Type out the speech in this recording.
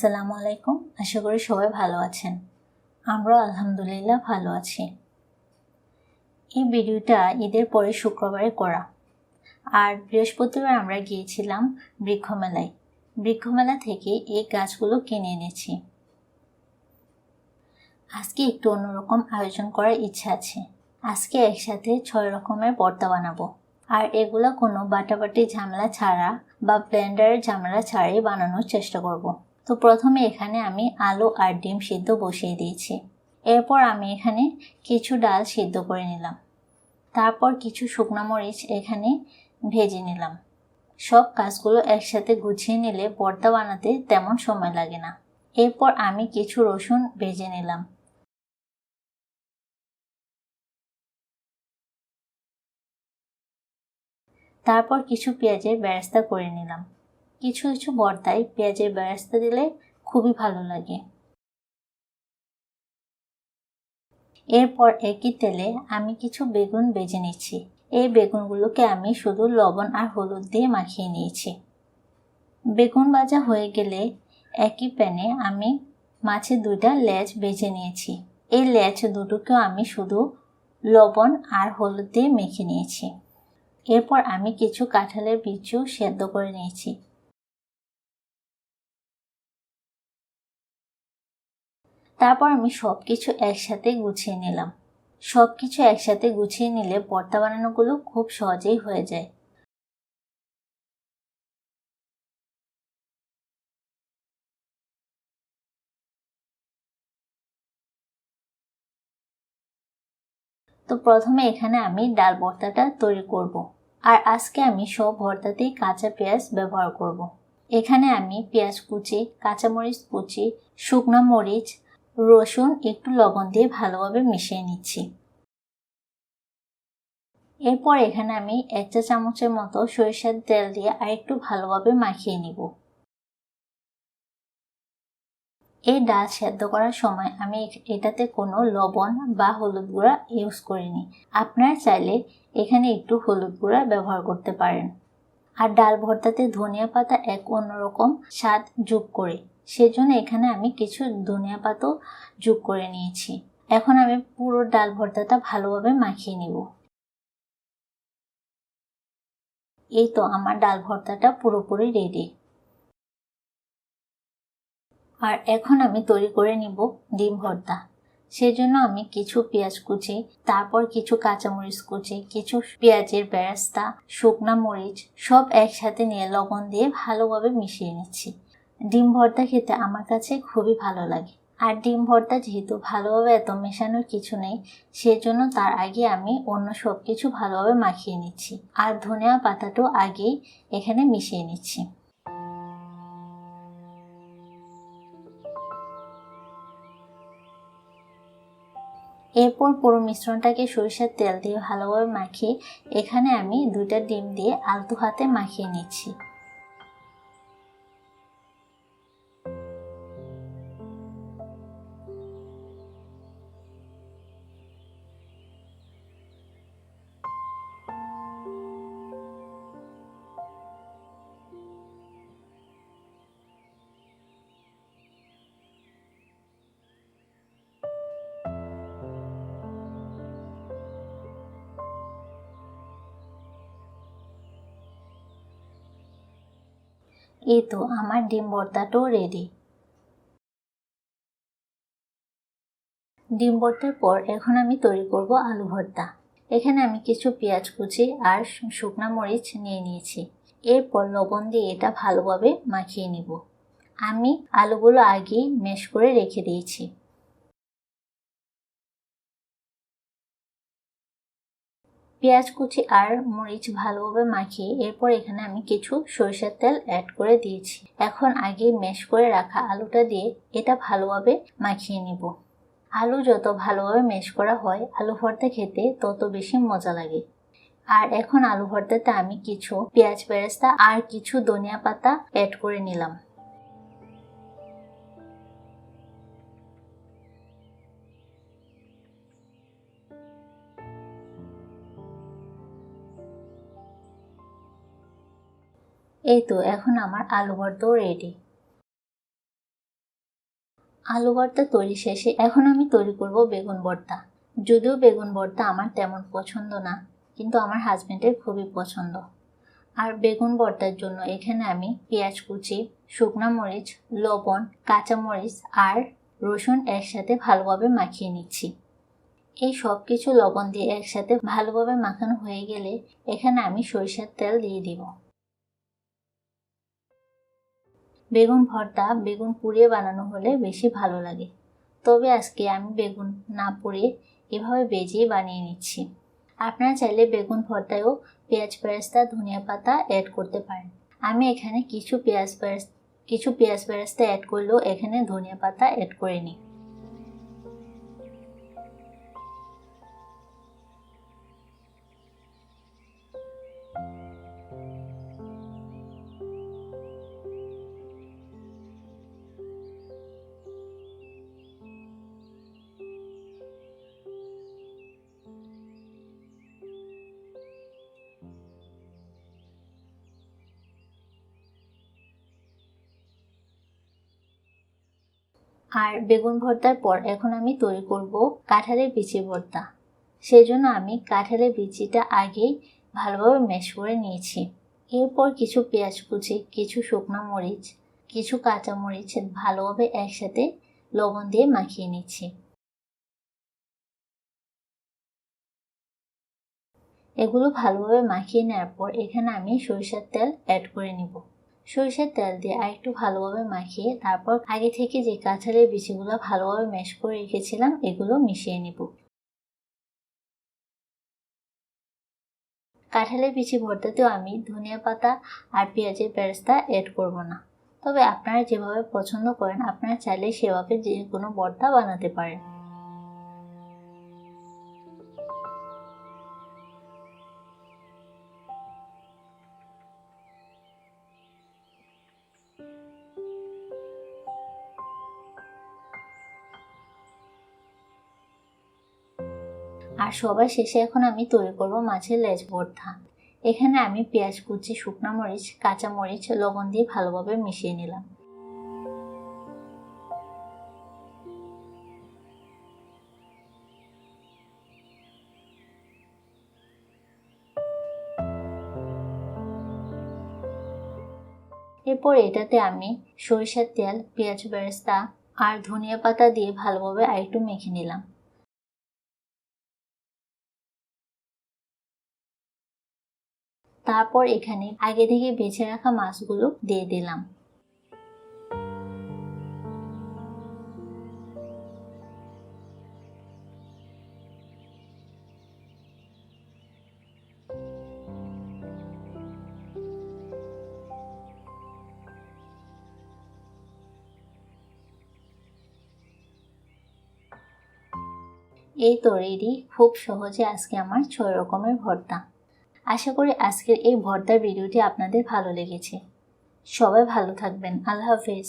আসসালামু আলাইকুম। আশা করি সবাই ভালো আছেন। আমরা আলহামদুলিল্লাহ ভালো আছি। এই ভিডিওটা ঈদের পরে শুক্রবারে করা। আর বৃহস্পতিবার আমরা গিয়েছিলাম বৃক্ষমেলায়। বৃক্ষমেলা থেকে এই গাছগুলো কিনে এনেছি। আজকে একটু অন্যরকম আয়োজন করার ইচ্ছা আছে। আজকে একসাথে ছয় রকমের পর্দা বানাবো। আর এগুলো কোনো বাটাবাটি ঝামেলা ছাড়া বা ব্লেন্ডারের ঝামেলা ছাড়াই বানানোর চেষ্টা করব। তো প্রথমে এখানে আমি আলু আর ডিম সিদ্ধ বসিয়ে দিয়েছি। এরপর আমি এখানে কিছু ডাল সিদ্ধ করে নিলাম। তারপর কিছু শুকনো মরিচ এখানে ভেজে নিলাম। সব কাজগুলো একসাথে গুছিয়ে নিলে পর্দা বানাতে তেমন সময় লাগে না। এরপর আমি কিছু রসুন ভেজে নিলাম। তারপর কিছু পেঁয়াজের ব্যবস্থা করে নিলাম। কিছু কিছু বর্তায় পেঁয়াজের বেরেস্তা দিলে খুবই ভালো লাগে। এরপর একই তেলে আমি কিছু বেগুন বেজে নিচ্ছি। এই বেগুনগুলোকে আমি শুধু লবণ আর হলুদ দিয়ে মাখিয়ে নিয়েছি। বেগুন ভাজা হয়ে গেলে একই প্যানে আমি মাছের দুইটা লেজ বেজে নিয়েছি। এই লেজ দুটোকেও আমি শুধু লবণ আর হলুদ দিয়ে মেখে নিয়েছি। এরপর আমি কিছু কাঁঠালের বীজও সেদ্ধ করে নিয়েছি। তারপর আমি সব কিছু একসাথে গুছিয়ে নিলাম সব কিছু একসাথে গুছিয়ে নিলে পর্দা বানানোগুলো খুব সহজেই হয়ে যায় তো প্রথমে এখানে আমি ডাল ভর্তাটা তৈরি করব। আর আজকে আমি সব ভর্তাতেই কাঁচা পেঁয়াজ ব্যবহার করব। এখানে আমি পেঁয়াজ কুচি, কাঁচামরিচ কুচি, শুকনো মরিচ রসুন একটু লবণ দিয়ে ভালোভাবে মিশিয়ে নিচ্ছি। এরপর এখানে আমি এক চা চামচের মতো সরিষার তেল দিয়ে আর একটু ভালোভাবে মাখিয়ে নিব। এই ডাল সেদ্ধ করার সময় আমি এটাতে কোনো লবণ বা হলুদ গুঁড়া ইউজ করিনি। আপনারা চাইলে এখানে একটু হলুদ গুঁড়া ব্যবহার করতে পারেন। আর ডাল ভর্তাতে ধনিয়া পাতা এক অন্যরকম স্বাদ যোগ করে। সেজন্য এখানে আমি কিছু ধনিয়া পাতাও যোগ করে নিয়েছি। এখন আমি পুরো ডাল ভর্তাটা ভালোভাবে মাখিয়ে নিব। এই তো আমার ডাল ভর্তাটা পুরোপুরি রেডি আর এখন আমি তৈরি করে নিব ডিম ভর্তা। সেজন্য আমি কিছু পেঁয়াজ কুচি, তারপর কিছু কাঁচামরিচ কুচি, কিছু পেঁয়াজের বেরাস্তা, শুকনা মরিচ সব একসাথে নিয়ে লবণ দিয়ে ভালোভাবে মিশিয়ে নিচ্ছি। ডিম ভর্তা খেতে আমার কাছে খুবই ভালো লাগে। আর ডিম ভর্তা যেহেতু ভালোভাবে এত মেশানোর কিছু নেই, সেজন্য তার আগে আমি অন্য সব কিছু ভালোভাবে মাখিয়ে নিচ্ছি। আর ধনিয়া পাতাটাও আগেই এখানে মিশিয়ে নিচ্ছি। এরপর পুরো মিশ্রণটাকে সরিষার তেল দিয়ে ভালোভাবে মাখিয়ে এখানে আমি দুইটা ডিম দিয়ে আলতু হাতে মাখিয়ে নিচ্ছি। এই তো আমার ডিম ভর্তাটাও রেডি ডিম ভর্তার পর এখন আমি তৈরি করব আলু ভর্তা। এখানে আমি কিছু পেঁয়াজ কুচি আর শুকনো মরিচ নিয়ে নিয়েছি। এরপর লবণ দিয়ে এটা ভালোভাবে মাখিয়ে নিব। আমি আলুগুলো আগেই মেশ করে রেখে দিয়েছি। পেঁয়াজ কুচি আর মরিচ ভালোভাবে মাখিয়ে এরপর এখানে আমি কিছু সরিষার তেল অ্যাড করে দিয়েছি। এখন আগে ম্যাশ করে রাখা আলুটা দিয়ে এটা ভালোভাবে মাখিয়ে নিব। আলু যত ভালোভাবে ম্যাশ করা হয়, আলু ভর্তা খেতে তত বেশি মজা লাগে। আর এখন আলু ভর্তাতে আমি কিছু পেঁয়াজ বেরেস্তা আর কিছু ধনিয়া পাতা অ্যাড করে নিলাম। এই তো এখন আমার আলু ভর্তাও রেডি আলু ভর্তা তৈরি শেষে এখন আমি তৈরি করব বেগুন ভর্তা। যদিও বেগুন ভর্তা আমার তেমন পছন্দ না, কিন্তু আমার হাজব্যান্ডের খুবই পছন্দ। আর বেগুন ভর্তার জন্য এখানে আমি পেঁয়াজ কুচি, শুকনো মরিচ, লবণ কাঁচামরিচ আর রসুন একসাথে ভালোভাবে মাখিয়ে নিচ্ছি। এই সব কিছু লবণ দিয়ে একসাথে ভালোভাবে মাখানো হয়ে গেলে এখানে আমি সরিষার তেল দিয়ে দিব। বেগুন ভর্তা, বেগুন পুড়িয়ে বানানো হলে বেশি ভালো লাগে। তবে আজকে আমি বেগুন না পুড়িয়ে এভাবে বেজিয়ে বানিয়ে নিচ্ছি। আপনারা চাইলে বেগুন ভর্তায়ও পেঁয়াজ বেরেস্তা, ধনিয়া পাতা অ্যাড করতে পারেন। আমি এখানে কিছু পেঁয়াজ বেরেস, কিছু পেঁয়াজ বেরেস্তা অ্যাড করলেও এখানে ধনিয়া পাতা অ্যাড করে নিই। আর বেগুন ভর্তার পর এখন আমি তৈরি করব কাঁঠালের বিচি ভর্তা। সেজন্য আমি কাঁঠালের বিচিটা আগেই ভালোভাবে ম্যাশ করে নিয়েছি। এরপর কিছু পেঁয়াজ কুচি, কিছু শুকনো মরিচ, কিছু কাঁচা মরিচ ভালোভাবে একসাথে লবণ দিয়ে মাখিয়ে নিচ্ছি। এগুলো ভালোভাবে মাখিয়ে নেওয়ার পর এখানে আমি সরিষার তেল অ্যাড করে নিব। সরিষার তেল দিয়ে আরেকটু ভালোভাবে মাখিয়ে তারপর আগে থেকে যে কাঁঠালের বিচিগুলো ভালোভাবে ম্যাশ করে রেখেছিলাম, এগুলো মিশিয়ে নেব। কাঁঠালের বিচি ভর্তাতেও আমি ধনিয়া পাতা আর পেঁয়াজের বেরেস্তা অ্যাড করব না। তবে আপনারা যেভাবে পছন্দ করেন, আপনারা চাইলে সেভাবে যে কোনো ভর্তা বানাতে পারেন। আর সবার শেষে এখন আমি তৈরি করব মাছের লেজ ভর্তা। এখানে আমি পেঁয়াজ কুচি, শুকনো মরিচ, কাঁচা মরিচ, লবণ দিয়ে ভালোভাবে মিশিয়ে নিলাম। এরপর এটাতে আমি সরিষার তেল, পেঁয়াজ বেরেস্তা আর ধনিয়া পাতা দিয়ে ভালোভাবে আরেকটু মেখে নিলাম। তারপর এখানে আগে থেকে বেছে রাখা মাছগুলো দিয়ে দিলাম। এই তৈরি খুব সহজে আজকে আমার ছয় রকমের ভর্তা। আশা করি আজকের এই ভর্তার ভিডিওটি আপনাদের ভালো লেগেছে। সবাই ভালো থাকবেন। আল্লাহ হাফেজ।